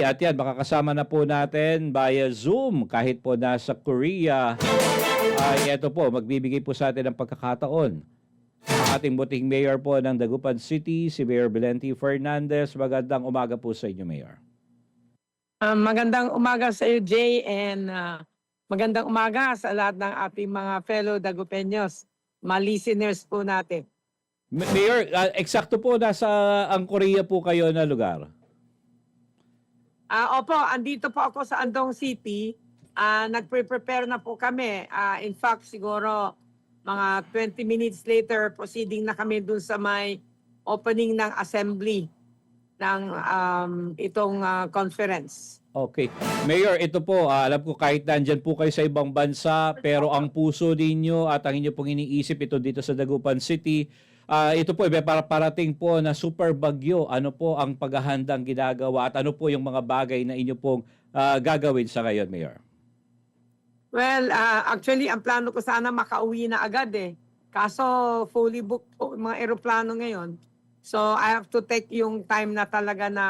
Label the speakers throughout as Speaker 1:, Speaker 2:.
Speaker 1: Okay, at yan, makakasama na po natin via Zoom kahit po nasa Korea. Ay ito po, magbibigay po sa atin ng pagkakataon. Ang ating buting mayor po ng Dagupan City, si Mayor Belenti Fernandez. Magandang umaga po sa inyo, Mayor.
Speaker 2: Ah, magandang umaga sa iyo, Jay, and ah, magandang umaga sa lahat ng ating mga fellow Dagupeños, mga listeners po natin.
Speaker 1: Ma- Mayor, ah, eksakto po nasa ang Korea po kayo na lugar.
Speaker 2: Ah, opo, andito po ako sa Andong City. Ah, nagpre-prepare na po kami. Ah, in fact, siguro mga 20 minutes later, proceeding na kami dun sa may opening ng assembly ng um, itong ah, conference.
Speaker 1: Okay. Mayor, ito po, ah, alam ko kahit nandyan po kayo sa ibang bansa, pero ang puso ninyo at ang inyo pong iniisip ito dito sa Dagupan City, ah, ito po, iba para parating po na super bagyo. Ano po ang paghahandang ginagawa at ano po yung mga bagay na inyo pong ah, gagawin sa ngayon, Mayor?
Speaker 2: Well, ah, actually, ang plano ko sana makauwi na agad eh. Kaso fully booked po mga eroplano ngayon. So I have to take yung time na talaga na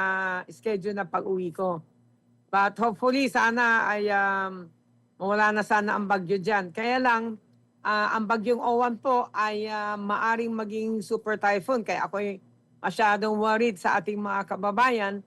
Speaker 2: schedule na pag-uwi ko. But hopefully sana ay um, mawala na sana ang bagyo dyan. Kaya lang, ah, ang bagyong Owan po ay ah, maaring maging super typhoon. Kaya ako masyadong worried sa ating mga kababayan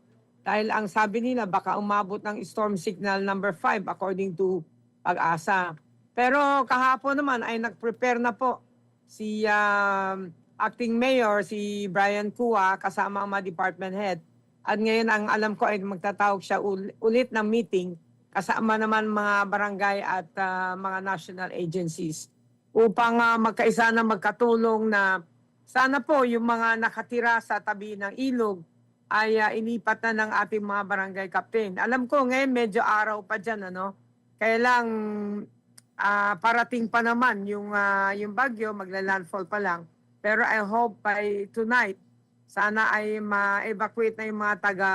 Speaker 2: dahil ang sabi nila baka umabot ng storm signal number 5 according to pag-asa. Pero kahapon naman ay nag-prepare na po si um, acting mayor, si Brian Kua, kasama ang mga department head. At ngayon ang alam ko ay magtatawag siya ul- ulit ng meeting kasama naman mga barangay at ah, mga national agencies upang ah, magkaisa na magkatulong na sana po yung mga nakatira sa tabi ng ilog ay ah, inipat na ng ating mga barangay captain. Alam ko ngayon medyo araw pa dyan, ano? Kaya lang ah, parating pa naman yung, ah, yung bagyo, magla-landfall pa lang. Pero I hope by tonight, sana ay ma-evacuate na yung mga taga,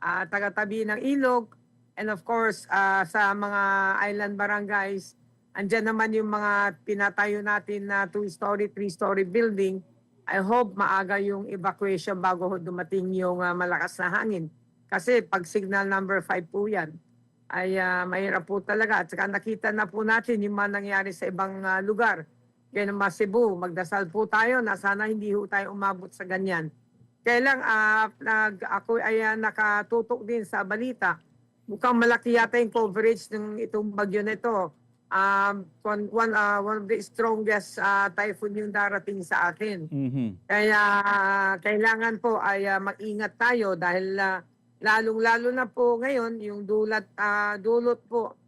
Speaker 2: ah, taga-tabi ng ilog. And of course, ah, sa mga island barangays, andyan naman yung mga pinatayo natin na two-story, three-story building. I hope maaga yung evacuation bago dumating yung ah, malakas na hangin. Kasi pag signal number 5 po yan, ay ah, mahirap po talaga. At saka nakita na po natin yung mga nangyari sa ibang ah, lugar. Kaya naman Cebu, magdasal po tayo na sana hindi ho tayo umabot sa ganyan. Kaya lang, ah, nag, ako ay ah, nakatutok din sa balita. Mukhang malaki yata yung coverage ng itong bagyo na ito. Um, one, one, ah, one of the strongest ah, typhoon yung darating sa atin.
Speaker 1: Mhm.
Speaker 2: Kaya kailangan po ay ah, mag-ingat tayo dahil ah, lalong-lalo na po ngayon yung dulat ah, dulot po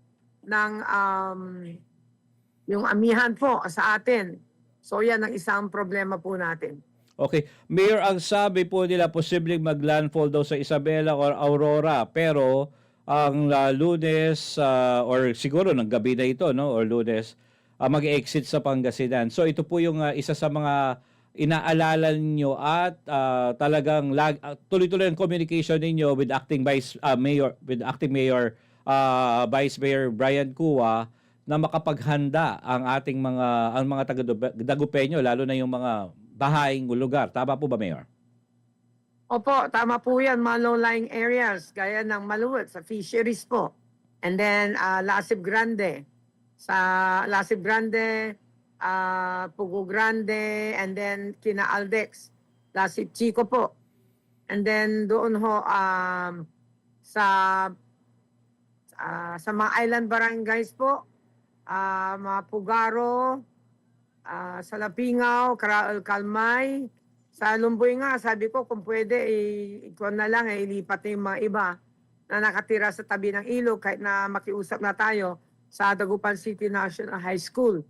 Speaker 2: ng um, yung amihan po sa atin. So yan ang isang problema po natin.
Speaker 1: Okay. Mayor, ang sabi po nila, posibleng mag-landfall daw sa Isabela or Aurora. Pero ang ah, lunes ah, or siguro ng gabi na ito, no? Or lunes, ah, mag-exit sa Pangasinan. So ito po yung ah, isa sa mga inaalala ninyo at ah, talagang lag, ah, tuloy-tuloy ang communication ninyo with acting vice ah, mayor with acting mayor ah, vice mayor Brian Kua na makapaghanda ang ating mga ang mga taga Dagupeño lalo na yung mga bahaing lugar. Tama po ba, Mayor?
Speaker 2: Opo, tama po yan, mga low-lying areas, gaya ng Maluwat, sa fisheries po. And then, uh, Lasib Grande. Sa Lasib Grande, uh, Pugo Grande, and then Kina Aldex. Lasib Chico po. And then doon ho, um, sa ah, sa mga island barangays po, ah, mga Pugaro, ah, sa Lapingaw, Karaal Kalmay, sa Lumboy nga, sabi ko kung pwede, eh, ikaw na lang, eh, ilipat yung mga iba na nakatira sa tabi ng ilog kahit na makiusap na tayo sa Dagupan City National High School.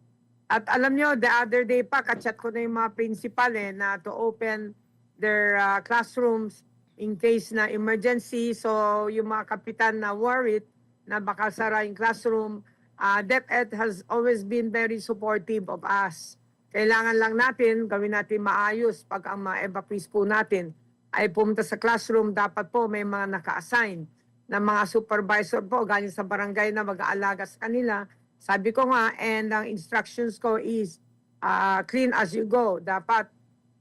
Speaker 2: At alam nyo, the other day pa, kachat ko na yung mga principal eh, na to open their uh, classrooms in case na emergency. So yung mga kapitan na worried na baka sara yung classroom, uh, DepEd has always been very supportive of us. Kailangan lang natin, gawin natin maayos pag ang mga evacuees po natin ay pumunta sa classroom, dapat po may mga naka-assign na mga supervisor po galing sa barangay na mag-aalaga sa kanila. Sabi ko nga, and ang instructions ko is uh, clean as you go. Dapat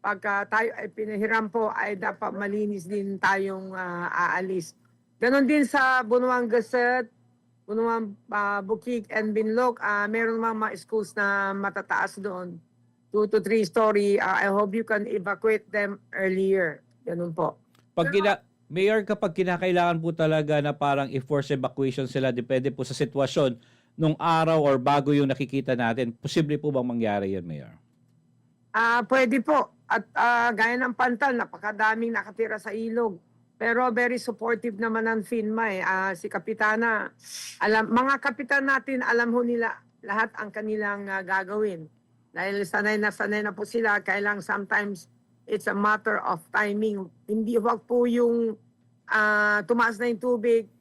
Speaker 2: pagka tayo ay pinahiram po ay dapat malinis din tayong ah, aalis. Ganon din sa Bunuang Gazette, Bunuang ah, Bukid and Binlog, ah meron mga, mga schools na matataas doon. Two to three story. Ah, I hope you can evacuate them earlier. Ganun po.
Speaker 1: Pag kina, Mayor, kapag kinakailangan po talaga na parang i-force evacuation sila, depende po sa sitwasyon nung araw or bago yung nakikita natin, posible po bang mangyari yun, Mayor?
Speaker 2: Ah, pwede po. At ah, gaya ng pantal, napakadaming nakatira sa ilog. Pero very supportive naman ng FINMA eh. Ah, si Kapitana, alam, mga kapitan natin, alam ho nila lahat ang kanilang ah, gagawin. Dahil sanay na sanay na po sila, kailang sometimes it's a matter of timing. Hindi wag po yung ah, tumaas na yung tubig,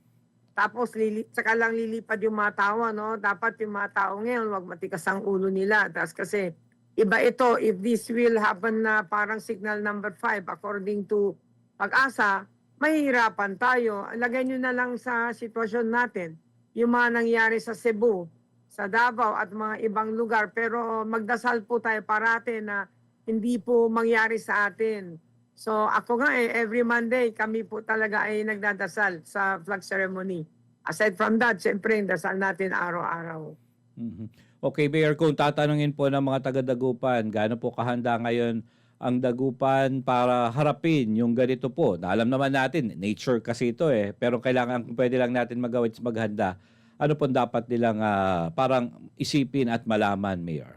Speaker 2: tapos lili, saka lang lilipad yung mga tao, no? Dapat yung mga tao ngayon, wag matikas ang ulo nila. Tapos kasi, iba ito, if this will happen na parang signal number 5 according to pag-asa, mahihirapan tayo. Lagay nyo na lang sa sitwasyon natin, yung mga nangyari sa Cebu, sa Davao at mga ibang lugar. Pero magdasal po tayo parate na hindi po mangyari sa atin. So ako nga eh, every Monday kami po talaga ay nagdadasal sa flag ceremony. Aside from that, siyempre, yung dasal natin araw-araw.
Speaker 1: Mhm. Okay, Mayor, kung tatanungin po ng mga taga-Dagupan, gaano po kahanda ngayon ang Dagupan para harapin yung ganito po? Na alam naman natin, nature kasi ito eh. Pero kailangan, pwede lang natin magawa is maghanda. Ano po dapat nilang ah, parang isipin at malaman, Mayor?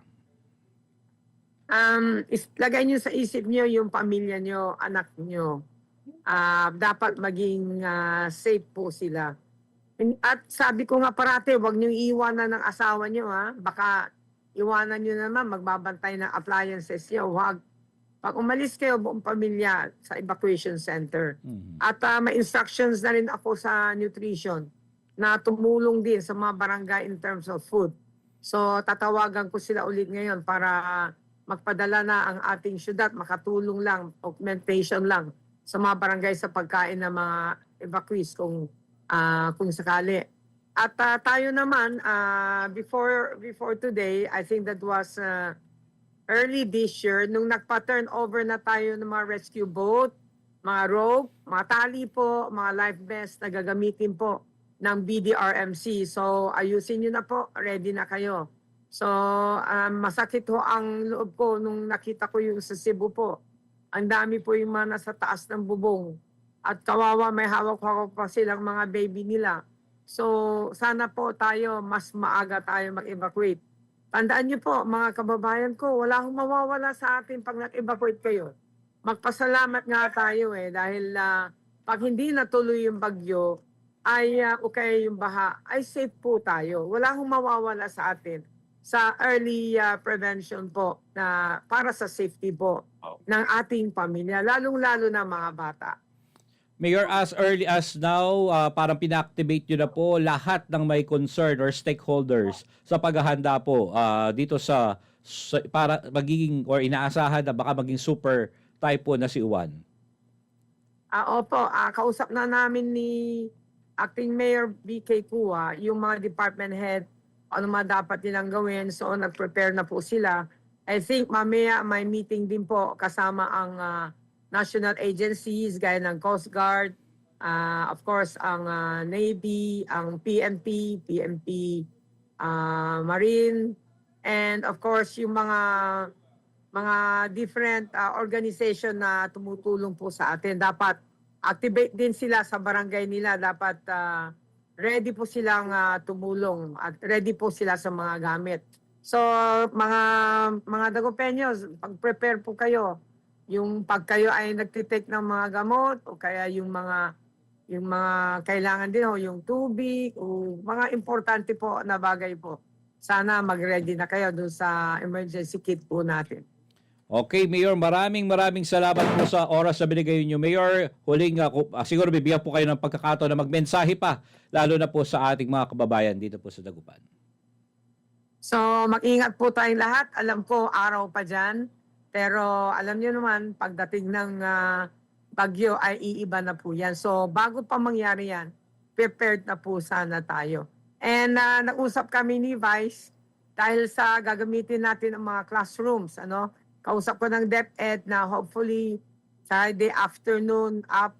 Speaker 2: Um, is, lagay nyo sa isip nyo yung pamilya nyo, anak nyo. Ah, dapat maging ah, safe po sila. At sabi ko nga parate, huwag nyo iiwanan ng asawa nyo ha. Baka iwanan nyo naman, magbabantay ng appliances nyo. Huwag. Pag umalis kayo buong pamilya sa evacuation center.
Speaker 1: Mhm.
Speaker 2: At ah, may instructions na rin ako sa nutrition na tumulong din sa mga barangay in terms of food. So tatawagan ko sila ulit ngayon para magpadala na ang ating syudad, makatulong lang, augmentation lang sa mga barangay sa pagkain ng mga evacuees kung ah, kung sakali. At ah, tayo naman ah, before before today, I think that was ah, early this year nung nagpa-turn over na tayo ng mga rescue boat, mga rope, mga tali po, mga life vest na gagamitin po ng BDRMC. So ayusin niyo na po, ready na kayo. So um, masakit ho ang loob ko nung nakita ko yung sa Cebu po. Ang dami po yung mga nasa taas ng bubong. At kawawa may hawak-hawak pa silang mga baby nila. So sana po tayo mas maaga tayo mag-evacuate. Tandaan niyo po mga kababayan ko, wala akong mawawala sa atin pag nag-evacuate kayo. Magpasalamat nga tayo eh dahil ah, pag hindi natuloy yung bagyo ay uh, okay yung baha, ay safe po tayo. Wala akong mawawala sa atin sa early ah, prevention po na para sa safety po ng ating pamilya, lalong-lalo na mga bata.
Speaker 1: Mayor, as early as now, ah, parang pina-activate nyo na po lahat ng may concern or stakeholders sa paghahanda po ah, dito sa, sa- para magiging or inaasahan na baka maging super typhoon na si Uwan.
Speaker 2: Ah, opo, ah, kausap na namin ni Acting Mayor BK Kua, yung mga department head, ano mga dapat nilang gawin. So, nag-prepare na po sila. I think mamaya may meeting din po kasama ang ah, national agencies gaya ng Coast Guard, ah, of course, ang ah, Navy, ang PNP, PNP ah, Marine, and of course, yung mga mga different ah, organization na tumutulong po sa atin. Dapat activate din sila sa barangay nila. Dapat ah, ready po silang ah, tumulong at ready po sila sa mga gamit. So mga mga dagopenyos, pag-prepare po kayo. Yung pag kayo ay nagtitake ng mga gamot o kaya yung mga yung mga kailangan din ho, yung tubig o mga importante po na bagay po. Sana mag-ready na kayo dun sa emergency kit po natin.
Speaker 1: Okay, Mayor, maraming maraming salamat po sa oras na binigay niyo. Mayor, huling, ah, siguro bibigyan po kayo ng pagkakataon na magmensahe pa, lalo na po sa ating mga kababayan dito po sa Dagupan.
Speaker 2: So, mag-ingat po tayong lahat. Alam ko, araw pa dyan. Pero alam niyo naman, pagdating ng ah, bagyo ay iiba na po yan. So, bago pa mangyari yan, prepared na po sana tayo. And ah, nag-usap kami ni Vice dahil sa gagamitin natin ang mga classrooms. Ano? Kausap ko ng DepEd na hopefully Friday afternoon up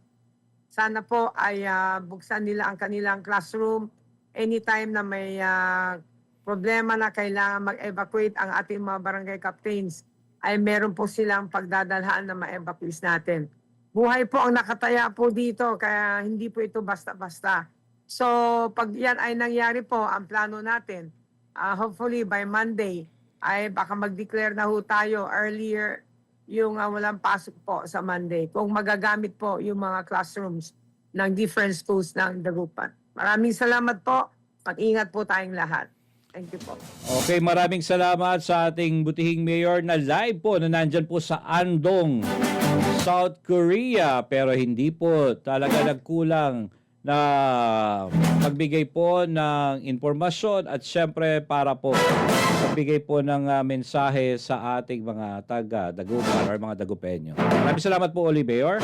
Speaker 2: sana po ay ah, buksan nila ang kanilang classroom anytime na may ah, problema na kailangan mag-evacuate ang ating mga barangay captains ay meron po silang pagdadalhan na ma-evacuate natin. Buhay po ang nakataya po dito kaya hindi po ito basta-basta. So pag yan ay nangyari po, ang plano natin, ah, hopefully by Monday ay baka mag-declare na ho tayo earlier yung ah, walang pasok po sa Monday kung magagamit po yung mga classrooms ng different schools ng Dagupan. Maraming salamat po. Mag-ingat po tayong lahat. Thank you po.
Speaker 1: Okay, maraming salamat sa ating butihing mayor na live po na nandyan po sa Andong, South Korea. Pero hindi po talaga nagkulang na magbigay po ng informasyon at syempre para po magbigay po ng ah, mensahe sa ating mga taga Dagupan or mga Dagupenyo. Maraming salamat po, Oli Mayor.